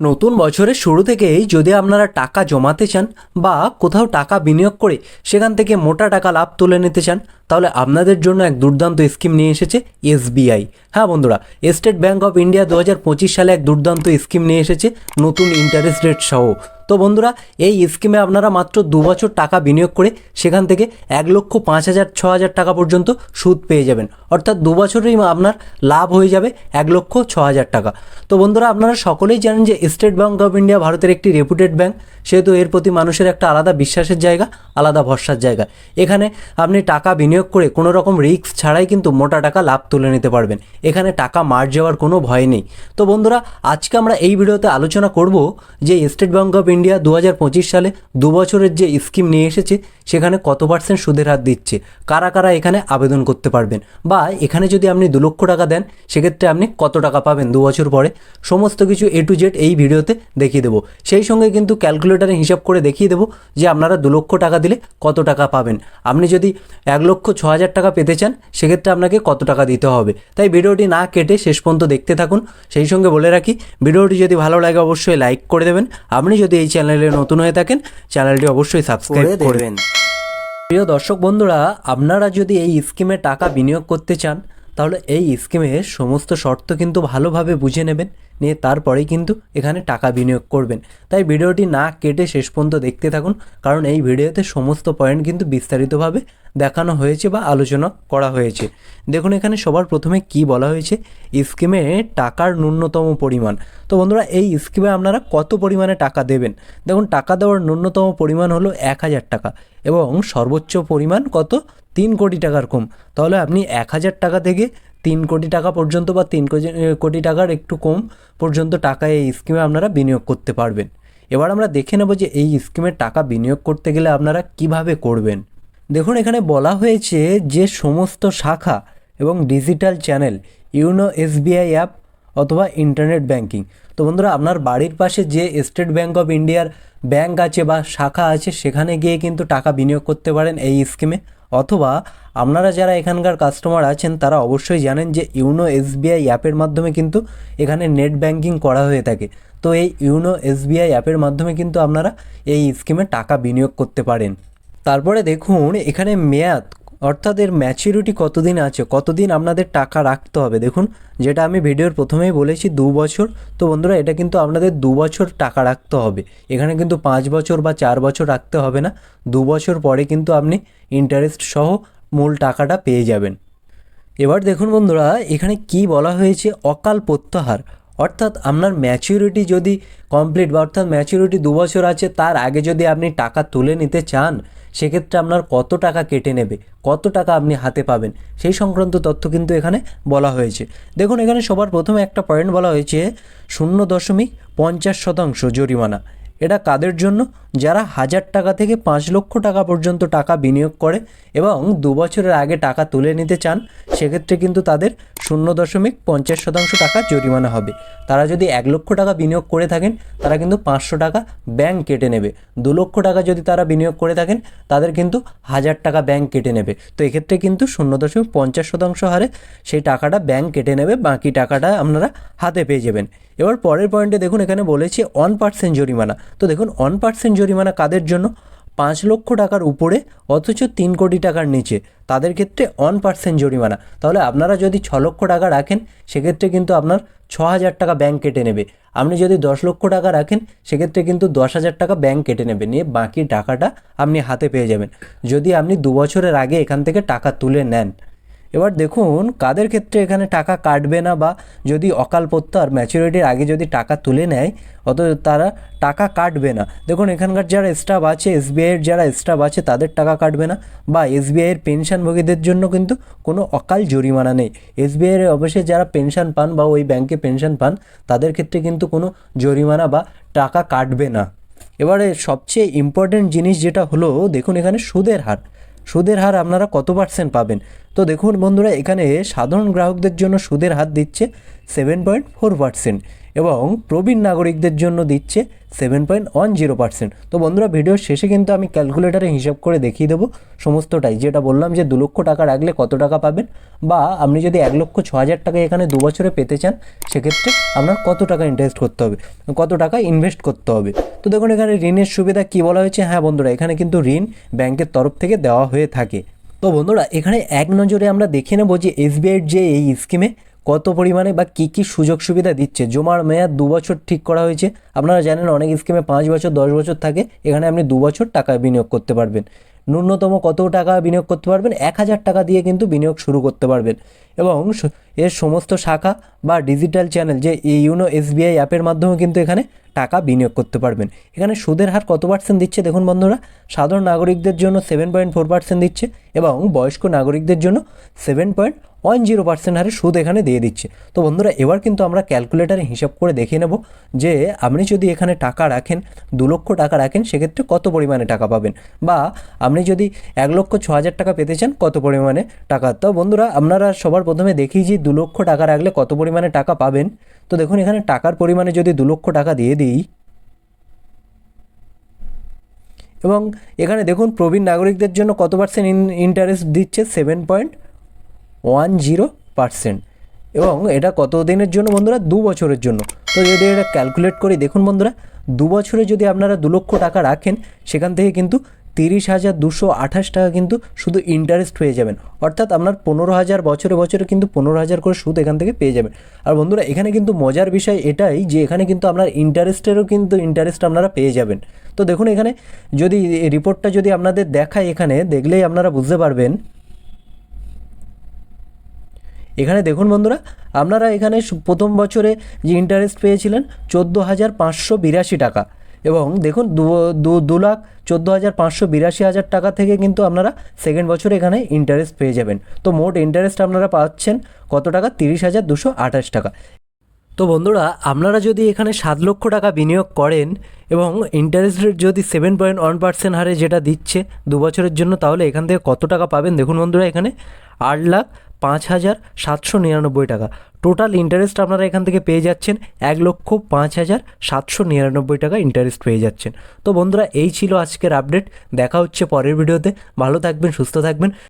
নতুন বছরের শুরু থেকেই যদি আপনারা টাকা জমাতে চান বা কোথাও টাকা বিনিয়োগ করে সেখান থেকে মোটা টাকা লাভ তুলে নিতে চান তাহলে আপনাদের জন্য এক দুর্দান্ত স্কিম নিয়ে এসেছে এসবিআই। হ্যাঁ বন্ধুরা স্টেট ব্যাঙ্ক অফ ইন্ডিয়া দু হাজার পঁচিশ সালে এক দুর্দান্ত স্কিম নিয়ে এসেছে নতুন ইন্টারেস্ট রেট সহ। তো বন্ধুরা, এই স্কিমে আপনারা মাত্র দু বছর টাকা বিনিয়োগ করে সেখান থেকে এক লক্ষ পাঁচ হাজার, ছ হাজার টাকা পর্যন্ত সুদ পেয়ে যাবেন। অর্থাৎ দু বছরেই আপনার লাভ হয়ে যাবে এক লক্ষ ছ হাজার টাকা। তো বন্ধুরা, আপনারা সকলেই জানেন যে স্টেট ব্যাঙ্ক অফ ইন্ডিয়া ভারতের একটি রেপুটেড ব্যাঙ্ক সেহেতু এর প্রতি মানুষের একটা আলাদা বিশ্বাসের জায়গা, আলাদা ভরসার জায়গা। এখানে আপনি টাকা বিনিয়োগ করে কোনো রকম রিস্ক ছাড়াই কিন্তু মোটা টাকা লাভ তুলে নিতে পারবেন। এখানে টাকা মার যাওয়ার কোনো ভয় নেই। তো বন্ধুরা, আজকে আমরা এই ভিডিওতে আলোচনা করব যে স্টেট ব্যাঙ্ক অফ ইন্ডিয়া দু হাজার পঁচিশ সালে দু বছরের যে স্কিম নিয়ে এসেছে, সেখানে কত পার্সেন্ট সুদের হার দিচ্ছে, কারা কারা এখানে আবেদন করতে পারবেন, বা এখানে যদি আপনি দু লক্ষ টাকা দেন, সেক্ষেত্রে আপনি কত টাকা পাবেন দু বছর পরে, সমস্ত কিছু এ টু জেড এই ভিডিওতে দেখিয়ে দেবো। সেই সঙ্গে কিন্তু ক্যালকুলেটারে হিসাব করে দেখিয়ে দেবো যে আপনারা দু লক্ষ টাকা দিলে কত টাকা পাবেন। আপনি যদি এক লক্ষ ছ হাজার টাকা পেতে চান সেক্ষেত্রে আপনাকে কত টাকা দিতে হবে? তাই ভিডিওটি না কেটে শেষ পর্যন্ত দেখতে থাকুন। সেই সঙ্গে বলে রাখি ভিডিওটি যদি ভালো লাগে অবশ্যই লাইক করে দেবেন। আপনি যদি এই চ্যানেলে নতুন হয়ে থাকেন চ্যানেলটি অবশ্যই সাবস্ক্রাইব করে দেবেন। প্রিয় দর্শক বন্ধুরা আপনারা যদি এই স্কিমে টাকা বিনিয়োগ করতে চান তাহলে এই স্কিমের সমস্ত শর্ত কিন্তু ভালোভাবে বুঝে নেবেন নিয়ে তারপরেই কিন্তু এখানে টাকা বিনিয়োগ করবেন। তাই ভিডিওটি না কেটে শেষ পর্যন্ত দেখতে থাকুন কারণ এই ভিডিওতে সমস্ত পয়েন্ট কিন্তু বিস্তারিতভাবে দেখানো হয়েছে বা আলোচনা করা হয়েছে। দেখুন, এখানে সবার প্রথমে কি বলা হয়েছে? স্কিমে টাকার ন্যূনতম পরিমাণ। তো বন্ধুরা, এই স্কিমে আপনারা কত পরিমাণে টাকা দেবেন? দেখুন, টাকা দেওয়ার ন্যূনতম পরিমাণ হলো এক হাজার টাকা এবং সর্বোচ্চ পরিমাণ কত? তিন কোটি টাকার কম। তাহলে আপনি এক হাজার টাকা থেকে তিন কোটি টাকা পর্যন্ত বা তিন কোটি- টাকার একটু কম পর্যন্ত টাকা এই স্কিমে আপনারা বিনিয়োগ করতে পারবেন। এবার আমরা দেখে নেব যে এই স্কিমে টাকা বিনিয়োগ করতে গেলে আপনারা কীভাবে করবেন। দেখুন, এখানে বলা হয়েছে যে সমস্ত শাখা এবং digital channel, YONO SBI app অথবা ইন্টারনেট ব্যাংকিং। তো বন্ধুরা, আপনার বাড়ির পাশে যে স্টেট ব্যাঙ্ক অফ ইন্ডিয়ার ব্যাংক আছে বা শাখা আছে, সেখানে গিয়ে কিন্তু টাকা বিনিয়োগ করতে পারেন এই স্কিমে। অথবা আপনারা যারা এখানকার কাস্টমার আছেন, তারা অবশ্যই জানেন যে ইউনো এসবিআই অ্যাপের মাধ্যমে কিন্তু এখানে নেট ব্যাংকিং করা হয়ে থাকে। তো এই ইউনো এসবিআই অ্যাপের মাধ্যমে কিন্তু আপনারা এই স্কিমে টাকা বিনিয়োগ করতে পারেন। তারপরে দেখুন, এখানে মেয়াদ, অর্থাৎ এর ম্যাচুরিটি কতদিন আছে? কতদিন আপনাদের টাকা রাখতে হবে? দেখুন, যেটা আমি ভিডিওর প্রথমেই বলেছি, দু বছর। তো বন্ধুরা, এটা কিন্তু আপনাদের দু বছর টাকা রাখতে হবে। এখানে কিন্তু পাঁচ বছর বা চার বছর রাখতে হবে না। দু বছর পরে কিন্তু আপনি ইন্টারেস্ট সহ মূল টাকাটা পেয়ে যাবেন। এবার দেখুন বন্ধুরা, এখানে কি বলা হয়েছে? অকাল প্রত্যাহার। অর্থাৎ আপনার ম্যাচিউরিটি যদি কমপ্লিট বা অর্থাৎ ম্যাচিউরিটি দু বছর আছে, তার আগে যদি আপনি টাকা তুলে নিতে চান, সেক্ষেত্রে আপনার কত টাকা কেটে নেবে, কত টাকা আপনি হাতে পাবেন, সেই সংক্রান্ত তথ্য কিন্তু এখানে বলা হয়েছে। দেখুন, এখানে সবার প্রথমে একটা পয়েন্ট বলা হয়েছে, শূন্য দশমিক পঞ্চাশ শতাংশ জরিমানা। এটা কাদের জন্য? যারা হাজার টাকা থেকে পাঁচ লক্ষ টাকা পর্যন্ত টাকা বিনিয়োগ করে এবং দু বছরের আগে টাকা তুলে নিতে চান, সেক্ষেত্রে কিন্তু তাদের শূন্য দশমিক পঞ্চাশ শতাংশ টাকা জরিমানা হবে। তারা যদি এক লক্ষ টাকা বিনিয়োগ করে থাকেন, তারা কিন্তু পাঁচশো টাকা ব্যাংক কেটে নেবে। দু লক্ষ টাকা যদি তারা বিনিয়োগ করে থাকেন, তাদের কিন্তু হাজার টাকা ব্যাংক কেটে নেবে। তো এক্ষেত্রে কিন্তু শূন্য দশমিক পঞ্চাশ শতাংশ হারে সেই টাকাটা ব্যাংক কেটে নেবে, বাকি টাকাটা আপনারা হাতে পেয়ে যাবেন। এবার পরের পয়েন্টে দেখুন, এখানে বলেছে ওয়ান পার্সেন্ট জরিমানা। তো দেখুন ওয়ান পার্সেন্ট জরিমানা কাদের জন্য? পাঁচ লক্ষ টাকার উপরে, অথচ তিন কোটি টাকার নিচে। তাদের ক্ষেত্রে ওয়ান পার্সেন্ট জরিমানা। তাহলে আপনারা যদি ছ লক্ষ টাকা রাখেন, সেক্ষেত্রে কিন্তু আপনার ছ হাজার টাকা ব্যাংক কেটে নেবে। আপনি যদি দশ লক্ষ টাকা রাখেন, সেক্ষেত্রে কিন্তু দশ হাজার টাকা ব্যাংক কেটে নেবে। নিয়ে বাকি টাকাটা আপনি হাতে পেয়ে যাবেন। যদি আপনি দু বছরের আগে এখান থেকে টাকা তুলে নেন এবার দেখুন কাদের ক্ষেত্রে এখানে টাকা কাটবে না বা যদি অকাল প্রত্যাহার ম্যাচুরিটির আগে যদি টাকা তুলে নেয় অত তারা টাকা কাটবে না। দেখুন এখানকার যারা স্টাফ আছে এসবিআইয়ের যারা স্টাফ আছে, তাদের টাকা কাটবে না বা এসবিআইয়ের পেনশনভোগীদের জন্য কিন্তু কোনো অকাল জরিমানা নেই। এসবিআইয়ের অবশ্যই যারা পেনশন পান বা ওই ব্যাংকে পেনশন পান, তাদের ক্ষেত্রে কিন্তু কোনো জরিমানা বা টাকা কাটবে না। এবারে সবচেয়ে ইম্পর্ট্যান্ট জিনিস যেটা হলো, দেখুন এখানে সুদের হার। সুদের হার আপনারা কত পার্সেন্ট পাবেন? তো দেখুন বন্ধুরা, এখানে সাধারণ গ্রাহকদের জন্য সুদের হার দিচ্ছে সেভেন পয়েন্ট ফোর পার্সেন্ট এবং প্রবীণ নাগরিকদের জন্য দিচ্ছে seven point one zero percent তো বন্ধুরা, ভিডিওর শেষে কিন্তু আমি ক্যালকুলেটারে হিসাব করে দেখিয়ে দেবো সমস্তটাই। যেটা বললাম যে দু লক্ষ টাকা রাখলে কত টাকা পাবেন বা আপনি যদি এক লক্ষ ছ হাজার টাকা এখানে দু বছরে পেতে চান, সেক্ষেত্রে আপনার কত টাকা ইনভেস্ট করতে হবে, কত টাকা ইনভেস্ট করতে হবে। তো দেখুন, এখানে ঋণের সুবিধা কী বলা হয়েছে? হ্যাঁ বন্ধুরা, এখানে কিন্তু ঋণ ব্যাংকের তরফ থেকে দেওয়া হয়ে থাকে। তো বন্ধুরা, এখানে এক নজরে আমরা দেখে নেব যে এসবিআইয়ের যে এই স্কিমে কত পরিমাণে বা কী কী সুযোগ সুবিধা দিচ্ছে। জমার মেয়াদ দু বছর ঠিক করা হয়েছে। আপনারা জানেন অনেক স্কিমে পাঁচ বছর, দশ বছর থাকে। এখানে আপনি দু বছর টাকা বিনিয়োগ করতে পারবেন। ন্যূনতম কত টাকা বিনিয়োগ করতে পারবেন? এক হাজার টাকা দিয়ে কিন্তু বিনিয়োগ শুরু করতে পারবেন। এবং এর সমস্ত শাখা বা ডিজিটাল চ্যানেল যে ইউনো এসবিআই অ্যাপের মাধ্যমে কিন্তু এখানে টাকা বিনিয়োগ করতে পারবেন। এখানে সুদের হার কত পার্সেন্ট দিচ্ছে দেখুন বন্ধুরা? সাধারণ নাগরিকদের জন্য সেভেন পয়েন্ট ফোর পার্সেন্ট দিচ্ছে এবং বয়স্ক নাগরিকদের জন্য seven point one zero percent হারে সুদ এখানে দিয়ে দিচ্ছে। তো বন্ধুরা, এবার কিন্তু আমরা ক্যালকুলেটারে হিসাব করে দেখে নেব যে আপনি যদি এখানে টাকা রাখেন, দু লক্ষ টাকা রাখেন, সেক্ষেত্রে কত পরিমাণে টাকা পাবেন? বা আপনি যদি এক লক্ষ ছ হাজার টাকা পেতে চান, কত পরিমাণে টাকা? তো বন্ধুরা, আপনারা সবার প্রথমে দেখি যে দু লক্ষ টাকা রাখলে কত পরিমাণে টাকা পাবেন? তো দেখুন, এখানে টাকার পরিমাণে যদি দু লক্ষ টাকা দিয়ে দিই, এবং এখানে দেখুন প্রবীণ নাগরিকদের জন্য কত পার্সেন্ট ইন্টারেস্ট দিচ্ছে? Seven point one zero percent এবং এটা কত দিনের জন্য বন্ধুরা? দু বছরের জন্য। তো যদি এটা ক্যালকুলেট করি, দেখুন বন্ধুরা, দু বছরে যদি আপনারা দু লক্ষ টাকা রাখেন, সেখান থেকে কিন্তু তিরিশ হাজার দুশো আঠাশ টাকা কিন্তু শুধু ইন্টারেস্ট পেয়ে যাবেন। অর্থাৎ আপনার পনেরো হাজার, বছরে বছরে কিন্তু পনেরো হাজার করে সুদ এখান থেকে পেয়ে যাবেন। আর বন্ধুরা, এখানে কিন্তু মজার বিষয় এটাই যে এখানে কিন্তু আপনার ইন্টারেস্টেরও কিন্তু ইন্টারেস্ট আপনারা পেয়ে যাবেন। তো দেখুন এখানে যদি রিপোর্টটা যদি আপনাদের দেখায় এখানে, দেখলেই আপনারা বুঝতে পারবেন এখানে দেখুন বন্ধুরা, আপনারা এখানে প্রথম বছরে যে ইন্টারেস্ট পেয়েছিলেন চোদ্দ হাজার পাঁচশো বিরাশি টাকা এবং দেখুন দু, দু- লাখ চোদ্দ হাজার পাঁচশো বিরাশি হাজার টাকা থেকে কিন্তু আপনারা সেকেন্ড বছরে এখানে ইন্টারেস্ট পেয়ে যাবেন। তো মোট ইন্টারেস্ট আপনারা পাচ্ছেন কত টাকা? তিরিশ হাজার দুশো আঠাশ টাকা। তো বন্ধুরা, আপনারা যদি এখানে সাত লক্ষ টাকা বিনিয়োগ করেন এবং ইন্টারেস্ট রেট যদি সেভেন পয়েন্ট ওয়ান পার্সেন্ট হারে যেটা দিচ্ছে দু বছরের জন্য, তাহলে এখান থেকে কত টাকা পাবেন? দেখুন বন্ধুরা, এখানে আট লাখ পাঁচ হাজার সাতশো নিরানব্বই টাকা। টোটাল ইন্টারেস্ট আপনারা এখান থেকে পেয়ে যাচ্ছেন এক লক্ষ পাঁচ হাজার সাতশো নিরানব্বই টাকা ইন্টারেস্ট পেয়ে যাচ্ছেন। তো বন্ধুরা, এই ছিল আজকের আপডেট দেখা হচ্ছে পরের ভিডিওতে ভালো থাকবেন, সুস্থ থাকবেন।